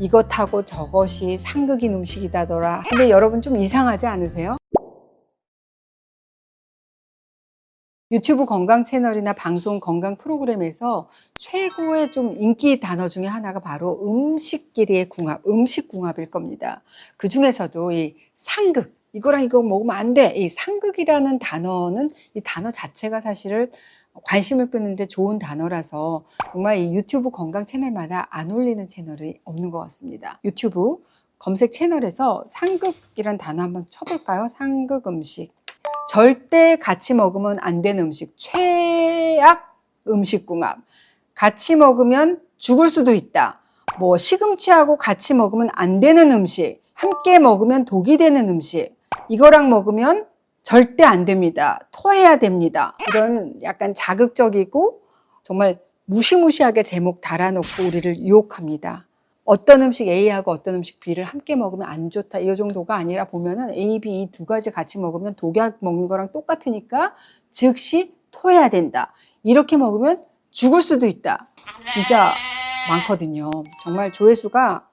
이것하고 저것이 상극인 음식이다더라. 근데 여러분 좀 이상하지 않으세요? 유튜브 건강 채널이나 방송 건강 프로그램에서 최고의 좀 인기 단어 중에 하나가 바로 음식끼리의 궁합, 음식 궁합일 겁니다. 그 중에서도 이 상극, 이거랑 이거 먹으면 안 돼. 이 상극이라는 단어는 이 단어 자체가 사실은 관심을 끄는데 좋은 단어라서 정말 이 유튜브 건강 채널마다 안 올리는 채널이 없는 것 같습니다. 유튜브 검색 채널에서 상극이란 단어 한번 쳐볼까요? 상극 음식. 절대 같이 먹으면 안 되는 음식. 최악 음식 궁합. 같이 먹으면 죽을 수도 있다. 뭐 시금치하고 같이 먹으면 안 되는 음식. 함께 먹으면 독이 되는 음식. 이거랑 먹으면 절대 안 됩니다. 토해야 됩니다. 이런 약간 자극적이고 정말 무시무시하게 제목 달아놓고 우리를 유혹합니다. 어떤 음식 A하고 어떤 음식 B를 함께 먹으면 안 좋다. 이 정도가 아니라 보면은 A, B 이 두 가지 같이 먹으면 독약 먹는 거랑 똑같으니까 즉시 토해야 된다. 이렇게 먹으면 죽을 수도 있다. 진짜 많거든요. 정말 조회수가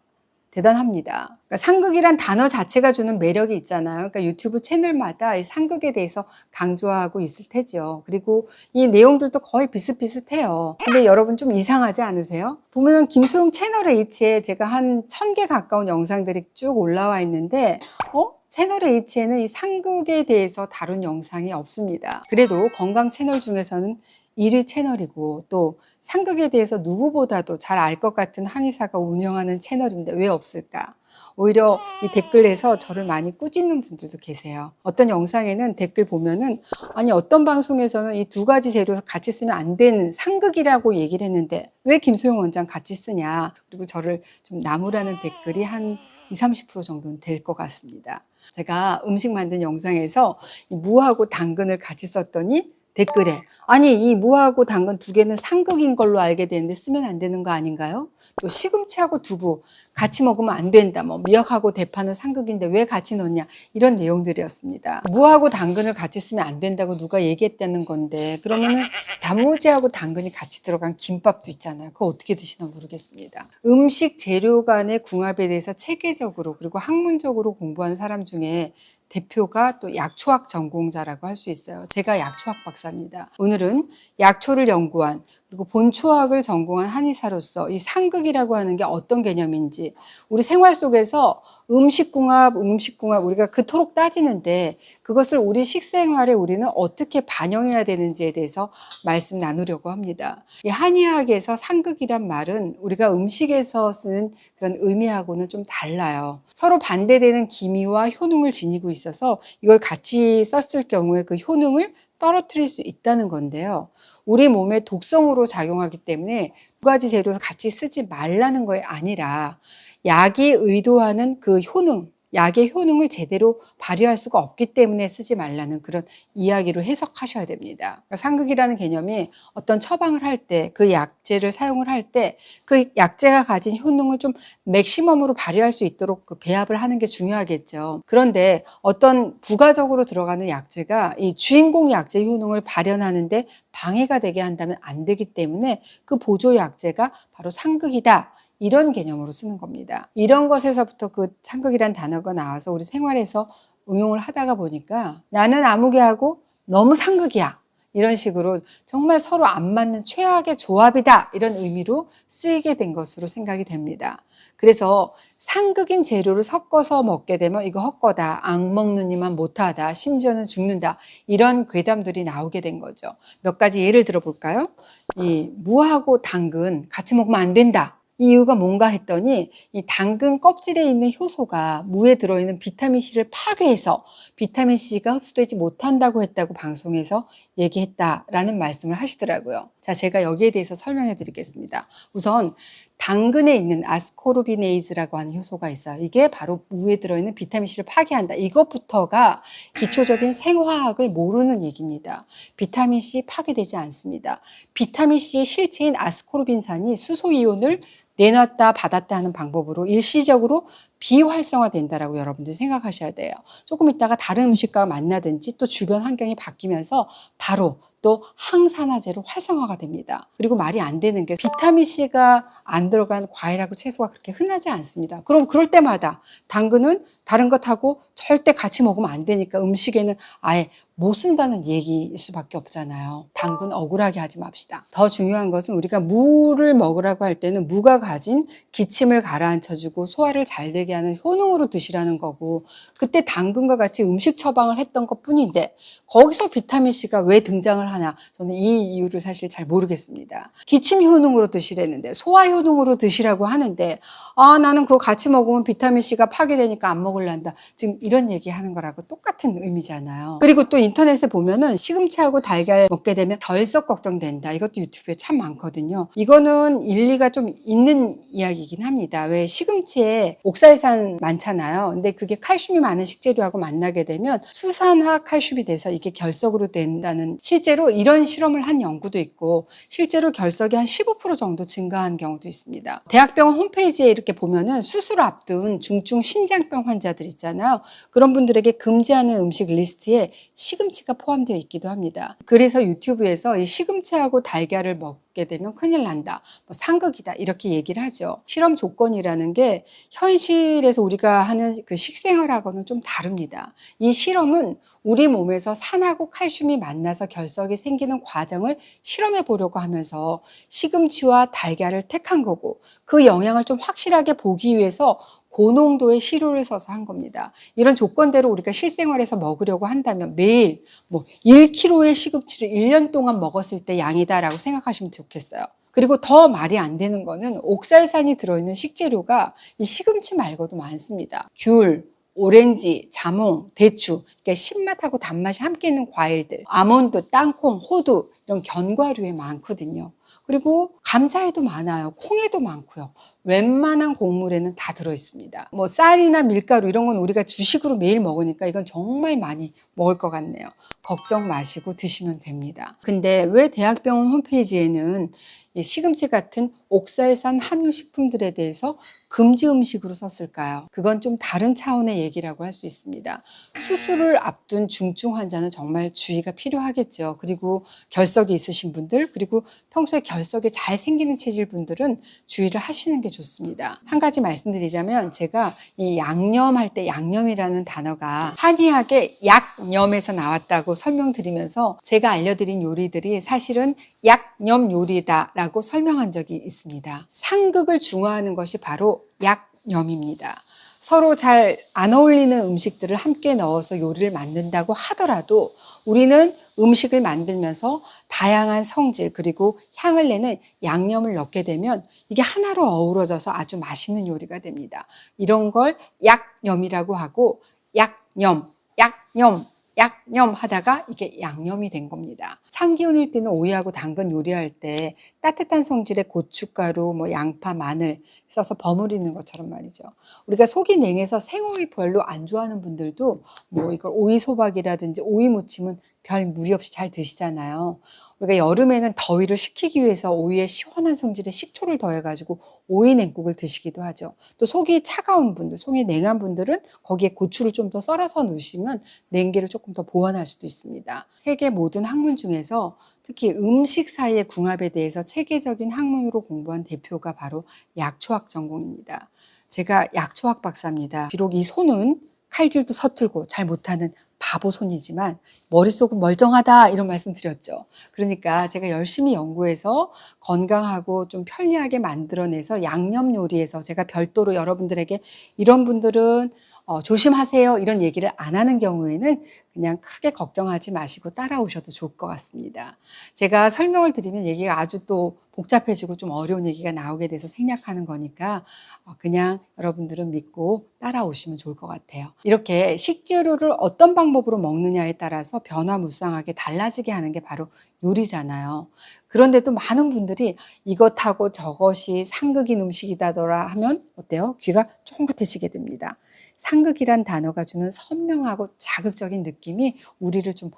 대단합니다. 그러니까 상극이란 단어 자체가 주는 매력이 있잖아요. 그러니까 유튜브 채널마다 이 상극에 대해서 강조하고 있을 테죠. 그리고 이 내용들도 거의 비슷비슷해요. 근데 여러분 좀 이상하지 않으세요? 보면은 김소영 채널 H에 제가 한 천 개 가까운 영상들이 쭉 올라와 있는데, 어? 채널 H에는 이 상극에 대해서 다룬 영상이 없습니다. 그래도 건강 채널 중에서는 1위 채널이고 또 상극에 대해서 누구보다도 잘 알 것 같은 한의사가 운영하는 채널인데 왜 없을까? 오히려 이 댓글에서 저를 많이 꾸짖는 분들도 계세요. 어떤 영상에는 댓글 보면은 아니 어떤 방송에서는 이 두 가지 재료 같이 쓰면 안 되는 상극이라고 얘기를 했는데 왜 김소영 원장 같이 쓰냐? 그리고 저를 좀 나무라는 댓글이 한 20, 30% 정도는 될 것 같습니다. 제가 음식 만든 영상에서 이 무하고 당근을 같이 썼더니 댓글에 아니 이 무하고 당근 두 개는 상극인 걸로 알게 되는데 쓰면 안 되는 거 아닌가요? 또 시금치하고 두부 같이 먹으면 안 된다. 뭐 미역하고 대파는 상극인데 왜 같이 넣냐? 이런 내용들이었습니다. 무하고 당근을 같이 쓰면 안 된다고 누가 얘기했다는 건데 그러면은 단무지하고 당근이 같이 들어간 김밥도 있잖아요. 그거 어떻게 드시나 모르겠습니다. 음식 재료 간의 궁합에 대해서 체계적으로 그리고 학문적으로 공부한 사람 중에 대표가 또 약초학 전공자라고 할 수 있어요. 제가 약초학 박사입니다. 오늘은 약초를 연구한 그리고 본초학을 전공한 한의사로서 이 상극이라고 하는 게 어떤 개념인지 우리 생활 속에서 음식궁합, 음식궁합 우리가 그토록 따지는데 그것을 우리 식생활에 우리는 어떻게 반영해야 되는지에 대해서 말씀 나누려고 합니다. 이 한의학에서 상극이란 말은 우리가 음식에서 쓰는 그런 의미하고는 좀 달라요. 서로 반대되는 기미와 효능을 지니고 있어서 이걸 같이 썼을 경우에 그 효능을 떨어뜨릴 수 있다는 건데요. 우리 몸에 독성으로 작용하기 때문에 두 가지 재료 같이 쓰지 말라는 거에 아니라 약이 의도하는 그 효능, 약의 효능을 제대로 발휘할 수가 없기 때문에 쓰지 말라는 그런 이야기로 해석하셔야 됩니다. 그러니까 상극이라는 개념이 어떤 처방을 할 때 그 약제를 사용을 할 때 그 약제가 가진 효능을 좀 맥시멈으로 발휘할 수 있도록 그 배합을 하는 게 중요하겠죠. 그런데 어떤 부가적으로 들어가는 약제가 이 주인공 약제 효능을 발현하는데 방해가 되게 한다면 안 되기 때문에 그 보조 약제가 바로 상극이다. 이런 개념으로 쓰는 겁니다. 이런 것에서부터 그 상극이란 단어가 나와서 우리 생활에서 응용을 하다가 보니까 나는 아무개하고 너무 상극이야. 이런 식으로 정말 서로 안 맞는 최악의 조합이다. 이런 의미로 쓰이게 된 것으로 생각이 됩니다. 그래서 상극인 재료를 섞어서 먹게 되면 이거 헛거다. 안 먹는 이만 못하다. 심지어는 죽는다. 이런 괴담들이 나오게 된 거죠. 몇 가지 예를 들어 볼까요? 이 무하고 당근 같이 먹으면 안 된다. 이 이유가 뭔가 했더니 이 당근 껍질에 있는 효소가 무에 들어있는 비타민 C를 파괴해서 비타민 C가 흡수되지 못한다고 했다고 방송에서 얘기했다라는 말씀을 하시더라고요. 자, 제가 여기에 대해서 설명해 드리겠습니다. 우선 당근에 있는 아스코르비네이즈라고 하는 효소가 있어요. 이게 바로 무에 들어있는 비타민 C를 파괴한다. 이것부터가 기초적인 생화학을 모르는 얘기입니다. 비타민 C 파괴되지 않습니다. 비타민 C의 실체인 아스코르빈산이 수소 이온을 내놨다 받았다 하는 방법으로 일시적으로 비활성화된다라고 여러분들 생각하셔야 돼요. 조금 있다가 다른 음식과 만나든지 또 주변 환경이 바뀌면서 바로 또또 항산화제로 활성화가 됩니다. 그리고 말이 안 되는 게 비타민 C가 안 들어간 과일하고 채소가 그렇게 흔하지 않습니다. 그럼 그럴 때마다 당근은 다른 것하고 절대 같이 먹으면 안 되니까 음식에는 아예 못 쓴다는 얘기일 수밖에 없잖아요. 당근 억울하게 하지 맙시다. 더 중요한 것은 우리가 무를 먹으라고 할 때는 무가 가진 기침을 가라앉혀주고 소화를 잘 되게 하는 효능으로 드시라는 거고 그때 당근과 같이 음식 처방을 했던 것 뿐인데 거기서 비타민C가 왜 등장을 하나 저는 이 이유를 사실 잘 모르겠습니다. 기침 효능으로 드시라는데 소화 효능 으로 드시라고 하는데 아 나는 그거 같이 먹으면 비타민C가 파괴되니까 안 먹을란다. 지금 이런 얘기 하는 거라고 똑같은 의미잖아요. 그리고 또 인터넷에 보면은 시금치하고 달걀 먹게 되면 결석 걱정된다. 이것도 유튜브에 참 많거든요. 이거는 일리가 좀 있는 이야기이긴 합니다. 왜 시금치에 옥살산 많잖아요. 근데 그게 칼슘이 많은 식재료하고 만나게 되면 수산화 칼슘이 돼서 이게 결석으로 된다는 실제로 이런 실험을 한 연구도 있고 실제로 결석이 한 15% 정도 증가한 경우도 있습니다. 대학병원 홈페이지에 이렇게 보면은 수술 앞둔 중증 신장병 환자들 있잖아요. 그런 분들에게 금지하는 음식 리스트에 시금치가 포함되어 있기도 합니다. 그래서 유튜브에서 이 시금치하고 달걀을 먹 게 되면 큰일 난다. 뭐 상극이다. 이렇게 얘기를 하죠. 실험 조건이라는 게 현실에서 우리가 하는 그 식생활하고는 좀 다릅니다. 이 실험은 우리 몸에서 산하고 칼슘이 만나서 결석이 생기는 과정을 실험해 보려고 하면서 시금치와 달걀을 택한 거고 그 영향을 좀 확실하게 보기 위해서 고농도의 시료를 써서 한 겁니다. 이런 조건대로 우리가 실생활에서 먹으려고 한다면 매일 뭐 1kg의 시금치를 1년 동안 먹었을 때 양이다라고 생각하시면 좋겠어요. 그리고 더 말이 안 되는 거는 옥살산이 들어있는 식재료가 이 시금치 말고도 많습니다. 귤, 오렌지, 자몽, 대추, 그러니까 신맛하고 단맛이 함께 있는 과일들, 아몬드, 땅콩, 호두 이런 견과류에 많거든요. 그리고 감자에도 많아요. 콩에도 많고요. 웬만한 곡물에는 다 들어있습니다. 뭐 쌀이나 밀가루 이런 건 우리가 주식으로 매일 먹으니까 이건 정말 많이 먹을 것 같네요. 걱정 마시고 드시면 됩니다. 근데 왜 대학병원 홈페이지에는 이 시금치 같은 옥살산 함유 식품들에 대해서 금지 음식으로 썼을까요? 그건 좀 다른 차원의 얘기라고 할 수 있습니다. 수술을 앞둔 중증 환자는 정말 주의가 필요하겠죠. 그리고 결석이 있으신 분들, 그리고 평소에 결석이 잘 생기는 체질 분들은 주의를 하시는 게 좋습니다. 한 가지 말씀드리자면 제가 이 양념할 때 양념이라는 단어가 한의학의 약념에서 나왔다고 설명드리면서 제가 알려드린 요리들이 사실은 약념 요리다라고 설명한 적이 있습니다. 상극을 중화하는 것이 바로 약념입니다. 서로 잘 안 어울리는 음식들을 함께 넣어서 요리를 만든다고 하더라도 우리는 음식을 만들면서 다양한 성질 그리고 향을 내는 양념을 넣게 되면 이게 하나로 어우러져서 아주 맛있는 요리가 됩니다. 이런 걸 약념이라고 하고 약념, 약념, 약념 하다가 이게 양념이 된 겁니다. 참기운을 띠는 오이하고 당근 요리할 때 따뜻한 성질의 고춧가루, 뭐 양파, 마늘 써서 버무리는 것처럼 말이죠. 우리가 속이 냉해서 생오이 별로 안 좋아하는 분들도 뭐 이걸 오이 소박이라든지 오이 무침은 별 무리 없이 잘 드시잖아요. 우리가 여름에는 더위를 식히기 위해서 오이에 시원한 성질의 식초를 더해가지고 오이 냉국을 드시기도 하죠. 또 속이 차가운 분들, 속이 냉한 분들은 거기에 고추를 좀 더 썰어서 넣으시면 냉기를 조금 더 보완할 수도 있습니다. 세계 모든 학문 중에서 특히 음식 사이의 궁합에 대해서 체계적인 학문으로 공부한 대표가 바로 약초학 전공입니다. 제가 약초학 박사입니다. 비록 이 손은 칼질도 서툴고 잘 못하는 바보 손이지만 머릿속은 멀쩡하다 이런 말씀 드렸죠. 그러니까 제가 열심히 연구해서 건강하고 좀 편리하게 만들어내서 양념 요리에서 제가 별도로 여러분들에게 이런 분들은 어, 조심하세요 이런 얘기를 안 하는 경우에는 그냥 크게 걱정하지 마시고 따라오셔도 좋을 것 같습니다. 제가 설명을 드리면 얘기가 아주 또 복잡해지고 좀 어려운 얘기가 나오게 돼서 생략하는 거니까 어, 그냥 여러분들은 믿고 따라오시면 좋을 것 같아요. 이렇게 식재료를 어떤 방법으로 먹느냐에 따라서 변화무쌍하게 달라지게 하는 게 바로 요리잖아요. 그런데도 많은 분들이 이것하고 저것이 상극인 음식이다더라 하면 어때요? 귀가 쫑긋해지게 됩니다. 상극이란 단어가 주는 선명하고 자극적인 느낌이 우리를 좀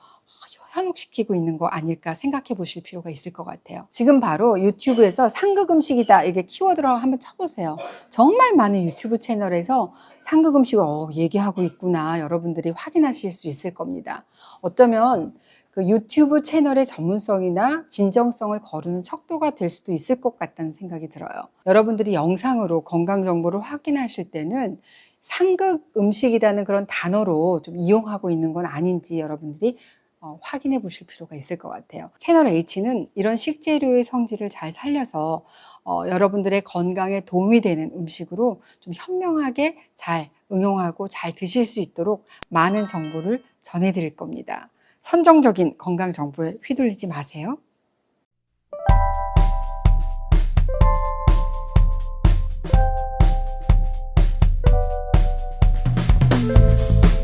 현혹시키고 있는 거 아닐까 생각해 보실 필요가 있을 것 같아요. 지금 바로 유튜브에서 상극 음식이다 이게 키워드로 한번 쳐보세요. 정말 많은 유튜브 채널에서 상극 음식을 어, 얘기하고 있구나 여러분들이 확인하실 수 있을 겁니다. 어쩌면 그그 유튜브 채널의 전문성이나 진정성을 거르는 척도가 될 수도 있을 것 같다는 생각이 들어요. 여러분들이 영상으로 건강 정보를 확인하실 때는 상극 음식이라는 그런 단어로 좀 이용하고 있는 건 아닌지 여러분들이 어, 확인해 보실 필요가 있을 것 같아요. 채널 H는 이런 식재료의 성질을 잘 살려서 어, 여러분들의 건강에 도움이 되는 음식으로 좀 현명하게 잘 응용하고 잘 드실 수 있도록 많은 정보를 전해드릴 겁니다. 선정적인 건강 정보에 휘둘리지 마세요.